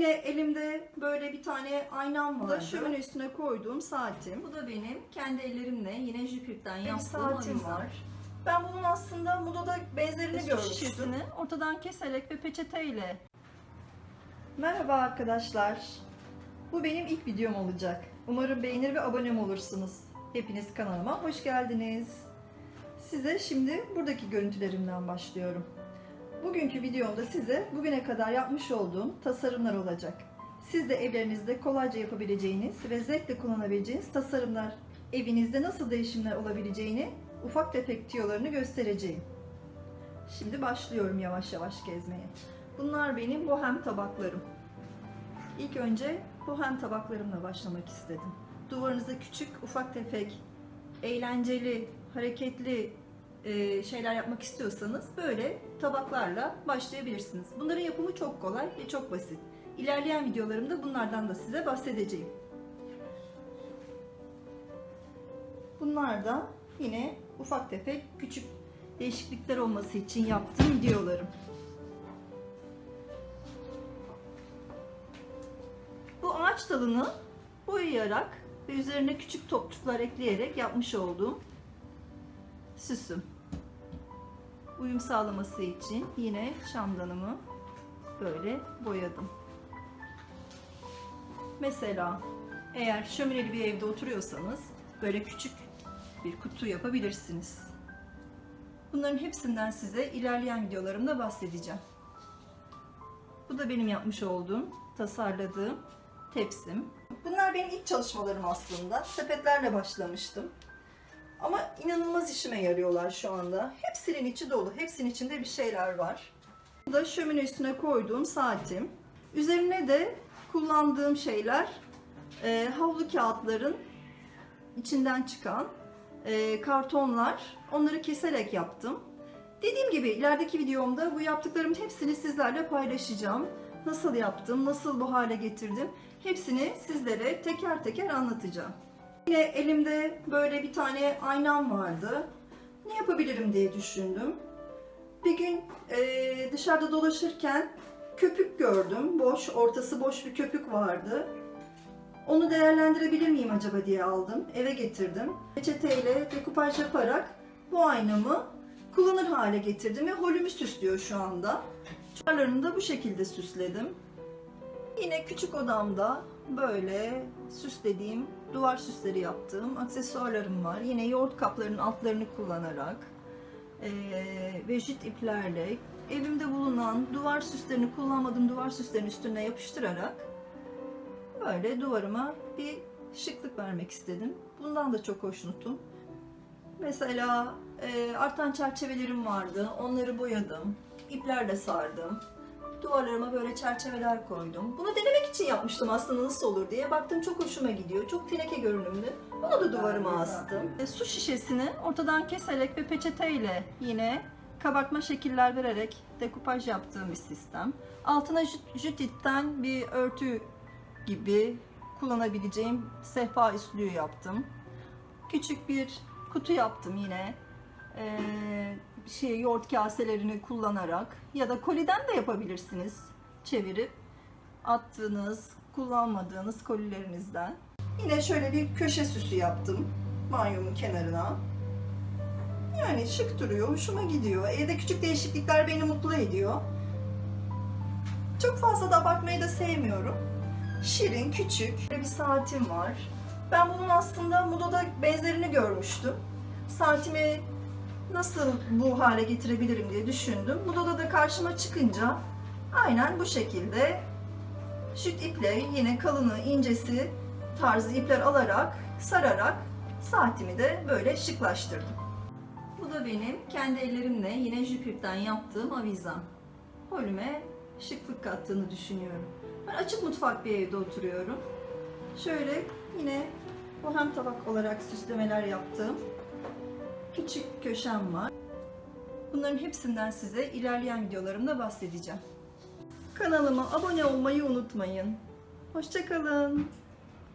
Yine elimde böyle bir tane aynam var. da Şömine üstüne koyduğum saatim. Bu da benim kendi ellerimle yine Jupiter'den Bir yaptığım saatim var. Ben bunun aslında Moda'da benzerini görmüştüm. şişesini ortadan keserek ve peçeteyle Merhaba arkadaşlar. Bu benim ilk videom olacak. Umarım beğenir ve abonem olursunuz. Hepiniz kanalıma hoş geldiniz. Size şimdi buradaki görüntülerimden başlıyorum. Bugünkü videomda size bugüne kadar yapmış olduğum tasarımlar olacak. Siz de evlerinizde kolayca yapabileceğiniz ve zevkle kullanabileceğiniz tasarımlar, evinizde nasıl değişimler olabileceğini ufak tefek tüyolarını göstereceğim. Şimdi başlıyorum yavaş yavaş gezmeye. Bunlar benim bohem tabaklarım. İlk önce bohem tabaklarımla başlamak istedim. Duvarınızda küçük, ufak tefek, eğlenceli, hareketli e, şeyler yapmak istiyorsanız böyle tabaklarla başlayabilirsiniz. Bunların yapımı çok kolay ve çok basit. İlerleyen videolarımda bunlardan da size bahsedeceğim. Bunlar da yine ufak tefek küçük değişiklikler olması için yaptığım videolarım. Bu ağaç dalını boyayarak ve üzerine küçük topçuklar ekleyerek yapmış olduğum süsüm. Uyum sağlaması için yine şamdanımı böyle boyadım. Mesela eğer şömineli bir evde oturuyorsanız böyle küçük bir kutu yapabilirsiniz. Bunların hepsinden size ilerleyen videolarımda bahsedeceğim. Bu da benim yapmış olduğum, tasarladığım tepsim. Bunlar benim ilk çalışmalarım aslında. Sepetlerle başlamıştım. Ama inanılmaz işime yarıyorlar şu anda. Hepsinin içi dolu. Hepsinin içinde bir şeyler var. Bu da şömine üstüne koyduğum saatim. Üzerine de kullandığım şeyler e, havlu kağıtların içinden çıkan e, kartonlar. Onları keserek yaptım. Dediğim gibi ilerideki videomda bu yaptıklarımın hepsini sizlerle paylaşacağım. Nasıl yaptım, nasıl bu hale getirdim hepsini sizlere teker teker anlatacağım. Yine elimde böyle bir tane aynam vardı. Ne yapabilirim diye düşündüm. Bir gün e, dışarıda dolaşırken köpük gördüm. Boş, ortası boş bir köpük vardı. Onu değerlendirebilir miyim acaba diye aldım. Eve getirdim. Peçeteyle dekupaj yaparak bu aynamı kullanır hale getirdim ve holümü süslüyor şu anda. Duvarlarını da bu şekilde süsledim. Yine küçük odamda böyle süslediğim, duvar süsleri yaptığım aksesuarlarım var. Yine yoğurt kaplarının altlarını kullanarak eee ve iplerle evimde bulunan duvar süslerini kullanmadığım duvar süslerinin üstüne yapıştırarak böyle duvarıma bir şıklık vermek istedim. Bundan da çok hoşnutum. Mesela e, artan çerçevelerim vardı. Onları boyadım. iplerle sardım. Duvarlarıma böyle çerçeveler koydum. Bunu denemek için yapmıştım aslında nasıl olur diye. Baktım çok hoşuma gidiyor. Çok teneke görünümlü. Bunu da duvarıma astım. E, su şişesini ortadan keserek ve peçeteyle yine kabartma şekiller vererek dekupaj yaptığım bir sistem. Altına jüt- jütitten bir örtü gibi kullanabileceğim sehpa üstlüğü yaptım. Küçük bir kutu yaptım yine. Ee, şey yoğurt kaselerini kullanarak ya da koliden de yapabilirsiniz. Çevirip attığınız, kullanmadığınız kolilerinizden. Yine şöyle bir köşe süsü yaptım banyomun kenarına. Yani şık duruyor, hoşuma gidiyor. Evde küçük değişiklikler beni mutlu ediyor. Çok fazla da abartmayı da sevmiyorum. Şirin, küçük bir saatim var. Ben bunun aslında Moda'da benzerini görmüştüm. Saatimi nasıl bu hale getirebilirim diye düşündüm. Moda'da da karşıma çıkınca aynen bu şekilde şüt iple yine kalını incesi tarzı ipler alarak sararak saatimi de böyle şıklaştırdım. Bu da benim kendi ellerimle yine Jupiter'den yaptığım avizem. Holüme şıklık kattığını düşünüyorum. Ben açık mutfak bir evde oturuyorum. Şöyle yine bohem tabak olarak süslemeler yaptığım küçük köşem var. Bunların hepsinden size ilerleyen videolarımda bahsedeceğim. Kanalıma abone olmayı unutmayın. Hoşçakalın.